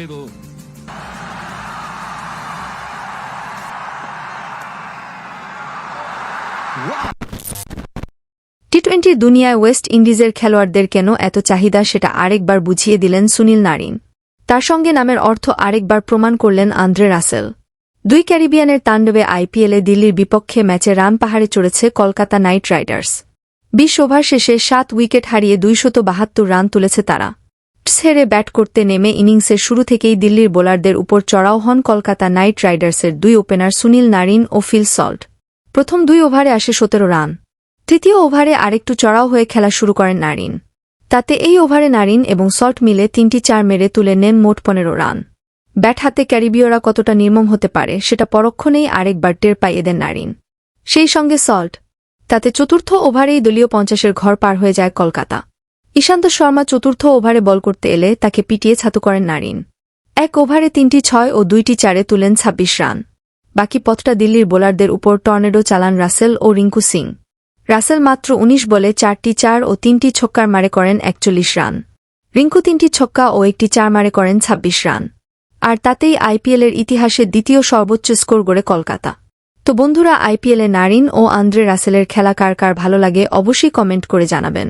middle. টি টোয়েন্টির দুনিয়ায় west ইন্ডিজের খেলোয়াড়দের কেন এত চাহিদা সেটা আরেকবার বুঝিয়ে দিলেন সুনীল নারিন। তার সঙ্গে নামের অর্থ আরেকবার প্রমাণ করলেন আন্দ্রে রাসেল। দুই ক্যারিবিয়ানের তাণ্ডবে আইপিএলে দিল্লির বিপক্ষে ম্যাচে রান পাহাড়ে চড়েছে কলকাতা নাইট রাইডার্স। বিশ ওভার শেষে সাত উইকেট হারিয়ে দুইশত বাহাত্তর রান তুলেছে তারা। ছেড়ে ব্যাট করতে নেমে ইনিংসের শুরু থেকেই দিল্লির বোলারদের উপর চড়াও হন কলকাতা নাইট রাইডার্সের দুই ওপেনার সুনীল নারিন ও ফিল সল্ট। প্রথম দুই ওভারে আসে সতেরো রান। তৃতীয় ওভারে আরেকটু চড়াও হয়ে খেলা শুরু করেন নারিন। তাতে এই ওভারে নারিন এবং সল্ট মিলে তিনটি চার মেরে তুলে নেন মোট পনেরো রান। ব্যাট হাতে ক্যারিবীয়রা কতটা নির্মম হতে পারে সেটা পরক্ষণেই আরেকবার টের পাই এদের নারিন। সেই সঙ্গে সল্ট। তাতে চতুর্থ ওভারেই দলীয় পঞ্চাশের ঘর পার হয়ে যায় কলকাতা। ঈশান্ত শর্মা চতুর্থ ওভারে বল করতে এলে তাকে পিটিয়ে ছাতু করেন নারিন। এক ওভারে তিনটি ছয় ও দুইটি চারে তুলেন ছাব্বিশ রান। বাকি পথটা দিল্লির বোলারদের উপর টর্নেডো চালান রাসেল ও রিঙ্কু সিং। রাসেল মাত্র ১৯ বলে চারটি চার ও তিনটি ছক্কার মারে করেন একচল্লিশ রান। রিঙ্কু তিনটি ছক্কা ও একটি চার মারে করেন ২৬ রান। আর তাতেই আইপিএলের ইতিহাসে দ্বিতীয় সর্বোচ্চ স্কোর গড়ে কলকাতা। তো বন্ধুরা, আইপিএলে নারিন ও আন্দ্রে রাসেলের খেলা কার কার ভালো লাগে অবশ্যই কমেন্ট করে জানাবেন।